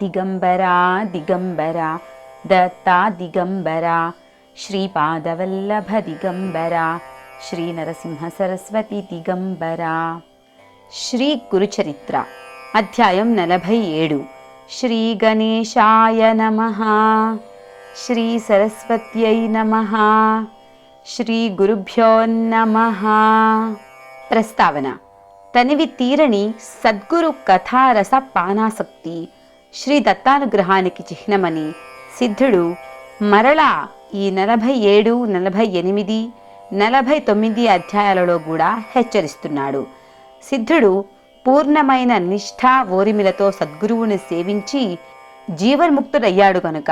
దిగంబరా దిగంబరా దత్తా దిగంబరా శ్రీపాదవల్లభ దిగంబరా శ్రీ నరసింహ సరస్వతి దిగంబరా శ్రీ గురుచరిత్ర అధ్యాయం నలభై ఏడు శ్రీ గణేశాయ నమ శ్రీ సరస్వత్యై నమ శ్రీ గురుభ్యో నమ ప్రస్తావన తనివి తీరని సద్గురు కథారస పానాసక్తి శ్రీ దత్తానుగ్రహానికి చిహ్నమని సిద్ధుడు మరలా ఈ నలభై ఏడు నలభై ఎనిమిది నలభై తొమ్మిది అధ్యాయాలలో కూడా హెచ్చరిస్తున్నాడు. సిద్ధుడు పూర్ణమైన నిష్ఠా ఓరిమిలతో సద్గురువుని సేవించి జీవన్ముక్తుడయ్యాడు కనుక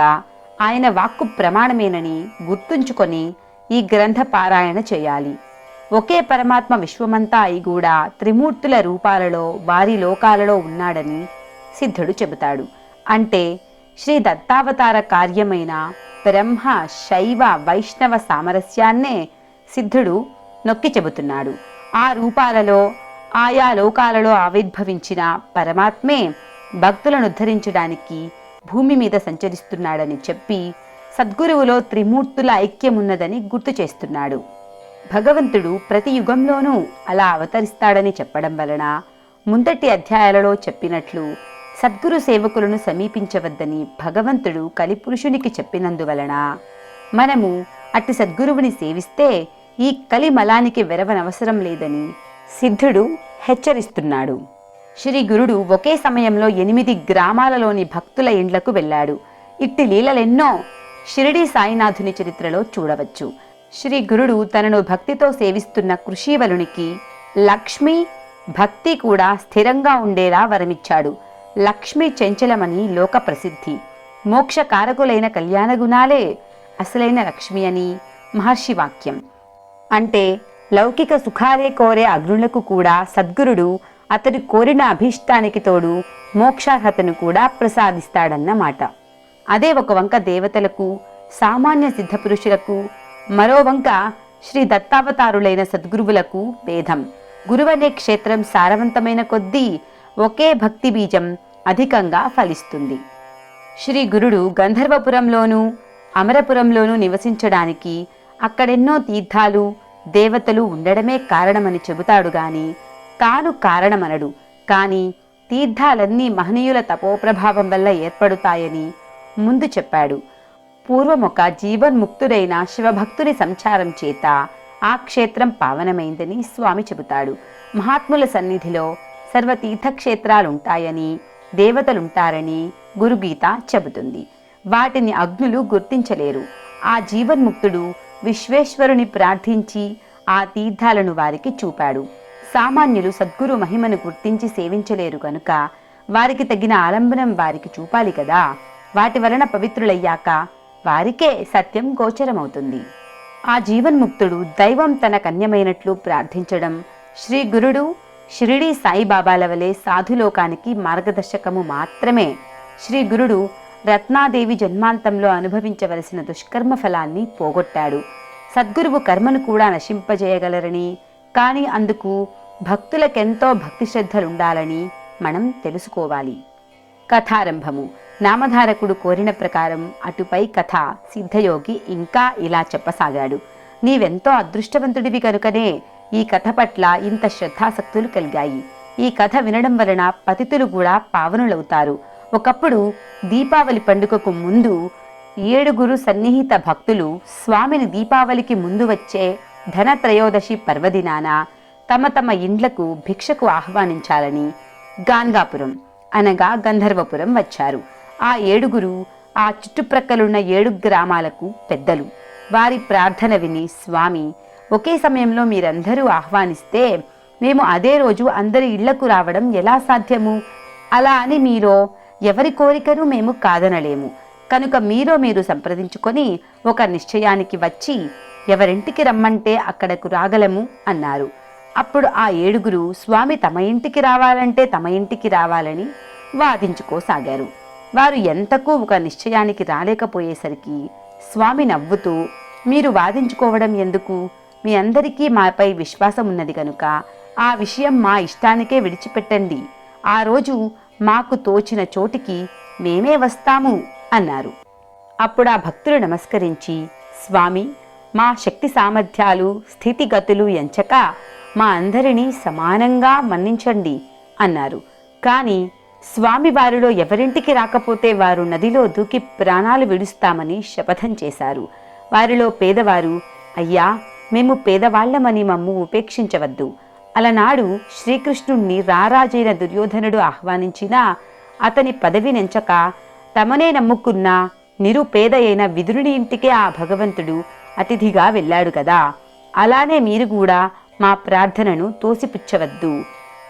ఆయన వాక్కు ప్రమాణమేనని గుర్తుంచుకొని ఈ గ్రంథ పారాయణ చేయాలి. ఒకే పరమాత్మ విశ్వమంతా అయి కూడా త్రిమూర్తుల రూపాలలో వారి లోకాలలో ఉన్నాడని సిద్ధుడు చెబుతాడు. అంటే శ్రీ దత్తావతార కార్యమైన బ్రహ్మ శైవ వైష్ణవ సామరస్యాన్నే సిద్ధుడు నొక్కి చెబుతున్నాడు. ఆ రూపాలలో ఆయా లోకాలలో ఆవిర్భవించిన పరమాత్మే భక్తులను ఉద్ధరించడానికి భూమి మీద సంచరిస్తున్నాడని చెప్పి సద్గురువులో త్రిమూర్తుల ఐక్యమున్నదని గుర్తు చేస్తున్నాడు. భగవంతుడు ప్రతి యుగంలోనూ అలా అవతరిస్తాడని చెప్పడం వలన ముందటి అధ్యాయాలలో చెప్పినట్లు సద్గురు సేవకులను సమీపించవద్దని భగవంతుడు కలిపురుషునికి చెప్పినందువలన మనము అట్టి సద్గురువుని సేవిస్తే ఈ కలి మలానికి వెరవనవసరం లేదని సిద్ధుడు హెచ్చరిస్తున్నాడు. శ్రీ గురుడు ఒకే సమయంలో ఎనిమిది గ్రామాలలోని భక్తుల ఇండ్లకు వెళ్ళాడు. ఇట్టి లీలలెన్నో షిరిడి సాయినాథుని చరిత్రలో చూడవచ్చు. శ్రీ గురుడు తనను భక్తితో సేవిస్తున్న కృషీవలునికి లక్ష్మి భక్తి కూడా స్థిరంగా ఉండేలా వరమిచ్చాడు. లక్ష్మి చెంచలమని లోక ప్రసిద్ధి మోక్ష కారకులైన కళ్యాణ గుణాలే అసలైన లక్ష్మి అని మహర్షి వాక్యం. అంటే లౌకిక సుఖాలే కోరే అగ్నులకు కూడా సద్గురుడు అతడు కోరిన అభీష్టానికి తోడు మోక్షార్హతను కూడా ప్రసాదిస్తాడన్నమాట అదే ఒక వంక దేవతలకు సామాన్య సిద్ధపురుషులకు మరో వంక శ్రీ దత్తావతారులైన సద్గురువులకు భేదం. గురువనే క్షేత్రం సారవంతమైన కొద్దీ ఒకే భక్తి బీజం అధికంగా ఫలిస్తుంది. శ్రీ గురుడు గంధర్వపురంలోనూ అమరపురంలోనూ నివసించడానికి అక్కడెన్నో తీర్థాలు దేవతలు ఉండడమే కారణమని చెబుతాడు గాని తాను కారణమనడు. కాని తీర్థాలన్నీ మహనీయుల తపోప్రభావం వల్ల ఏర్పడుతాయని ముందు చెప్పాడు. పూర్వం ఒక జీవన్ముక్తుడైన శివభక్తుని సంచారం చేత ఆ క్షేత్రం పావనమైందని స్వామి చెబుతాడు. మహాత్ముల సన్నిధిలో సర్వ తీర్థక్షేత్రాలుంటాయని దేవతలుంటారని గురుగీత చెబుతుంది. వాటిని అగ్నులు గుర్తించలేరు. ఆ జీవన్ముక్తుడు విశ్వేశ్వరుని ప్రార్థించి ఆ తీర్థాలను వారికి చూపాడు. సామాన్యులు సద్గురు మహిమను గుర్తించి సేవించలేరు కనుక వారికి తగిన ఆలంబనం వారికి చూపాలి కదా. వాటి వలన పవిత్రులయ్యాక వారికే సత్యం గోచరమవుతుంది. ఆ జీవన్ముక్తుడు దైవం తన కన్యమైనట్లు ప్రార్థించడం శ్రీ గురుడు షిరిడీ సాయిబాబాల వలె సాధులోకానికి మార్గదర్శకము మాత్రమే. శ్రీ గురుడు రత్నాదేవి జన్మాంతంలో అనుభవించవలసిన దుష్కర్మ ఫలాన్ని పోగొట్టాడు. సద్గురువు కర్మను కూడా నశింపజేయగలరని కానీ అందుకు భక్తులకెంతో భక్తి శ్రద్ధలుండాలని మనం తెలుసుకోవాలి. కథారంభము. నామధారకుడు కోరిన ప్రకారం అటుపై కథ సిద్ధయోగి ఇంకా ఇలా చెప్పసాగాడు. నీవెంతో అదృష్టవంతుడివి కనుకనే ఈ కథ పట్ల ఇంత శ్రద్ధాసక్తులు కలిగాయి. ఈ కథ వినడం వలన పతితులు కూడా పావనులవుతారు. ఒకప్పుడు దీపావళి పండుగకు ముందు ఏడుగురు సన్నిహిత భక్తులు స్వామిని దీపావళికి ముందు వచ్చే ధనత్రయోదశి పర్వదినాన తమ తమ ఇండ్లకు భిక్షకు ఆహ్వానించాలని గాన్గాపురం అనగా గంధర్వపురం వచ్చారు. ఆ ఏడుగురు ఆ చుట్టుప్రక్కలున్న ఏడు గ్రామాలకు పెద్దలు. వారి ప్రార్థన విని స్వామి ఒకే సమయంలో మీరందరూ ఆహ్వానిస్తే మేము అదే రోజు అందరి ఇళ్ళకు రావడం ఎలా సాధ్యము? అలా అని మీలో ఎవరి కోరికను మేము కాదనలేము. కనుక మీరో మీరు సంప్రదించుకొని ఒక నిశ్చయానికి వచ్చి ఎవరింటికి రమ్మంటే అక్కడకు రాగలము అన్నారు. అప్పుడు ఆ ఏడుగురు స్వామి తమ ఇంటికి రావాలంటే తమ ఇంటికి రావాలని వాదించుకోసాగారు. వారు ఎంతకు ఒక నిశ్చయానికి రాలేకపోయేసరికి స్వామి నవ్వుతూ మీరు వాదించుకోవడం ఎందుకు? మీ అందరికీ మాపై విశ్వాసం ఉన్నది కనుక ఆ విషయం మా ఇష్టానికే విడిచిపెట్టండి. ఆ రోజు మాకు తోచిన చోటికి మేమే వస్తాము అన్నారు. అప్పుడు ఆ భక్తులు నమస్కరించి స్వామి మా శక్తి సామర్థ్యాలు స్థితిగతులు ఎంచక మా అందరినీ సమానంగా మన్నించండి అన్నారు. కానీ స్వామి వారిలో ఎవరింటికి రాకపోతే వారు నదిలో దూకి ప్రాణాలు విడుస్తామని శపథం చేశారు. వారిలో పేదవారు అయ్యా మేము పేదవాళ్ళమని మమ్ము ఉపేక్షించవద్దు. అలనాడు శ్రీకృష్ణుణ్ణి రారాజైన దుర్యోధనుడు ఆహ్వానించినా అతని పదవి నెంచక తమనే నమ్ముకున్న నిరుపేద అయిన విదురుని ఇంటికే ఆ భగవంతుడు అతిథిగా వెళ్ళాడు కదా. అలానే మీరు కూడా మా ప్రార్థనను తోసిపుచ్చవద్దు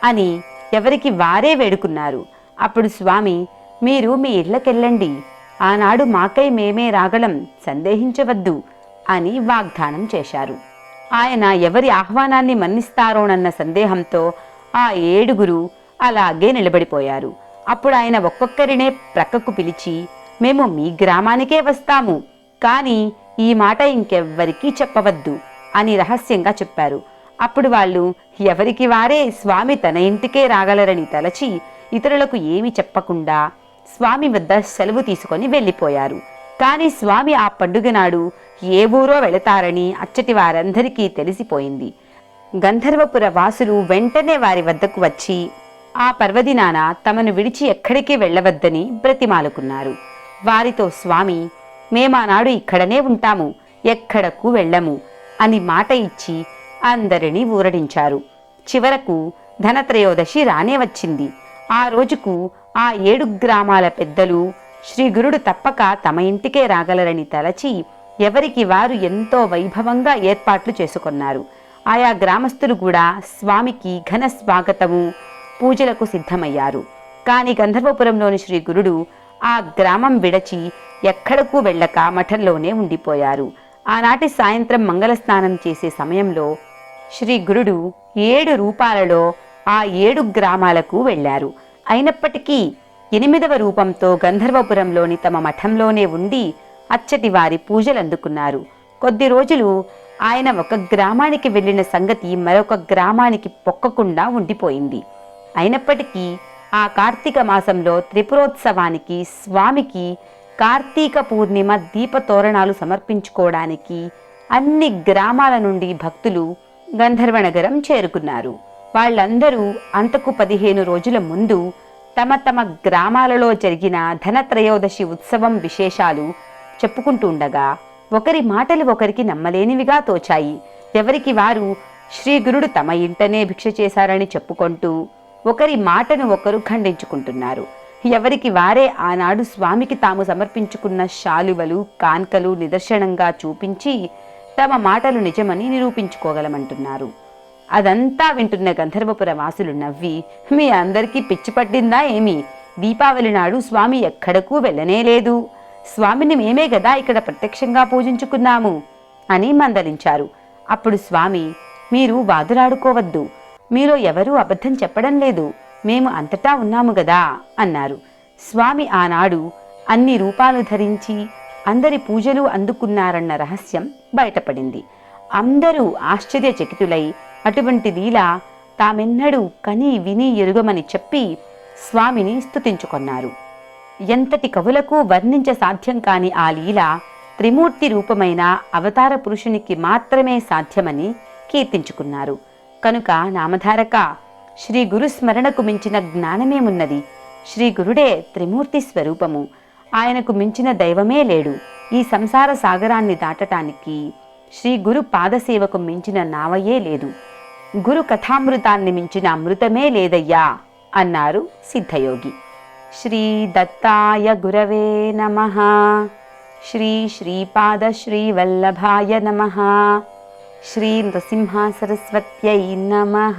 అని ఎవరికి వారే వేడుకున్నారు. అప్పుడు స్వామి మీరు మీ ఇళ్ళకెళ్ళండి. ఆనాడు మాకై మేమే రాగలం సందేహించవద్దు అని వాగ్దానం చేశారు. ఆయన ఎవరి ఆహ్వానాన్ని మన్నిస్తారోనన్న సందేహంతో ఆ ఏడుగురు అలాగే నిలబడిపోయారు. అప్పుడు ఆయన ఒక్కొక్కరినే ప్రక్కకు పిలిచి మేము మీ గ్రామానికే వస్తాము కానీ ఈ మాట ఇంకెవ్వరికీ చెప్పవద్దు అని రహస్యంగా చెప్పారు. అప్పుడు వాళ్ళు ఎవరికి వారే స్వామి తన ఇంటికే రాగలరని తలచి ఇతరులకు ఏమి చెప్పకుండా స్వామి వద్ద సెలవు తీసుకొని వెళ్ళిపోయారు. కానీ స్వామి ఆ పండుగ నాడు ఏ ఊరో వెళతారని అచ్చటి వారందరికీ తెలిసిపోయింది. గంధర్వపుర వాసులు వెంటనే వారి వద్దకు వచ్చి ఆ పర్వదినాన తమను విడిచి ఎక్కడికి వెళ్ళవద్దని బ్రతిమాలుకున్నారు. వారితో స్వామి మేమానాడు ఇక్కడనే ఉంటాము ఎక్కడకు వెళ్ళము అని మాట ఇచ్చి అందరినీ ఊరడించారు. చివరకు ధనత్రయోదశి రానే వచ్చింది. ఆ రోజుకు ఆ ఏడు గ్రామాల పెద్దలు శ్రీ గురుడు తప్పక తమ ఇంటికే రాగలరని తలచి ఎవరికి వారు ఎంతో వైభవంగా ఏర్పాట్లు చేసుకొన్నారు. ఆయా గ్రామస్తులు కూడా స్వామికి ఘన స్వాగతము పూజలకు సిద్ధమయ్యారు. కాని గంధర్వపురంలోని శ్రీ గురుడు ఆ గ్రామం విడచి ఎక్కడకు వెళ్ళక మఠంలోనే ఉండిపోయారు. ఆనాటి సాయంత్రం మంగళ స్నానం చేసే సమయంలో శ్రీ గురుడు ఏడు రూపాలలో ఆ ఏడు గ్రామాలకు వెళ్ళారు. అయినప్పటికీ ఎనిమిదవ రూపంతో గంధర్వపురంలోని తమ మఠంలోనే ఉండి అచ్చటి వారి పూజలు అందుకున్నారు కొద్ది రోజులు ఆయన ఒక గ్రామానికి వెళ్ళిన సంగతి మరొక గ్రామానికి పొక్కకుండా ఉండిపోయింది. అయినప్పటికీ ఆ కార్తీక మాసంలో త్రిపురోత్సవానికి స్వామికి కార్తీక పూర్ణిమ దీపతోరణాలు సమర్పించుకోవడానికి అన్ని గ్రామాల నుండి భక్తులు గంధర్వనగరం చేరుకున్నారు. వాళ్ళందరూ అంతకు పదిహేను రోజుల ముందు తమ తమ గ్రామాలలో జరిగిన ధనత్రయోదశి ఉత్సవం విశేషాలు చెప్పుకుంటూ ఉండగా ఒకరి మాటలు ఒకరికి నమ్మలేనివిగా తోచాయి. ఎవరికి వారు శ్రీ గురుడు తమ ఇంటనే భిక్ష చేశారని చెప్పుకుంటూ ఒకరి మాటను ఒకరు ఖండించుకుంటున్నారు. ఎవరికి వారే ఆనాడు స్వామికి తాము సమర్పించుకున్న శాలువలు కాన్కలు నిదర్శనంగా చూపించి తమ మాటలు నిజమని నిరూపించుకోగలమంటున్నారు. అదంతా వింటున్న గంధర్వపుర వాసులు నవ్వి మీ అందరికీ పిచ్చి పట్టిందా ఏమి? దీపావళి నాడు స్వామి ఎక్కడకు వెళ్ళనే లేదు. స్వామిని మేమే గదా ఇక్కడ ప్రత్యక్షంగా పూజించుకున్నాము అని మందలించారు. అప్పుడు స్వామి మీరు వాదులాడుకోవద్దు. మీలో ఎవరూ అబద్ధం చెప్పడం లేదు. మేము అంతటా ఉన్నాము గదా అన్నారు. స్వామి ఆనాడు అన్ని రూపాలు ధరించి అందరి పూజలు అందుకున్నారన్న రహస్యం బయటపడింది. అందరూ ఆశ్చర్యచకితులై అటువంటి లీల తామెన్నడూ కని విని ఎరుగమని చెప్పి స్వామిని స్తుతించుకొన్నారు. ఎంతటి కవులకు వర్ణించ సాధ్యం కాని ఆ లీల త్రిమూర్తి రూపమైన అవతార పురుషునికి మాత్రమే సాధ్యమని కీర్తించుకున్నారు. కనుక నామధారక శ్రీ గురు స్మరణకు మించిన జ్ఞానమేమున్నది శ్రీ గురుడే త్రిమూర్తి స్వరూపము. ఆయనకు మించిన దైవమే లేడు. ఈ సంసార సాగరాన్ని దాటటానికి శ్రీ గురు పాదసేవకు మించిన నావయే లేదు. గురు కథామృతాన్ని మించిన అమృతమే లేదయ్యా అన్నారు సిద్ధయోగి. శ్రీ దత్తాయ గురవే నమ. శ్రీ శ్రీపాద శ్రీవల్లభాయ నమ. శ్రీ నృసింహ సరస్వత్యై నమ.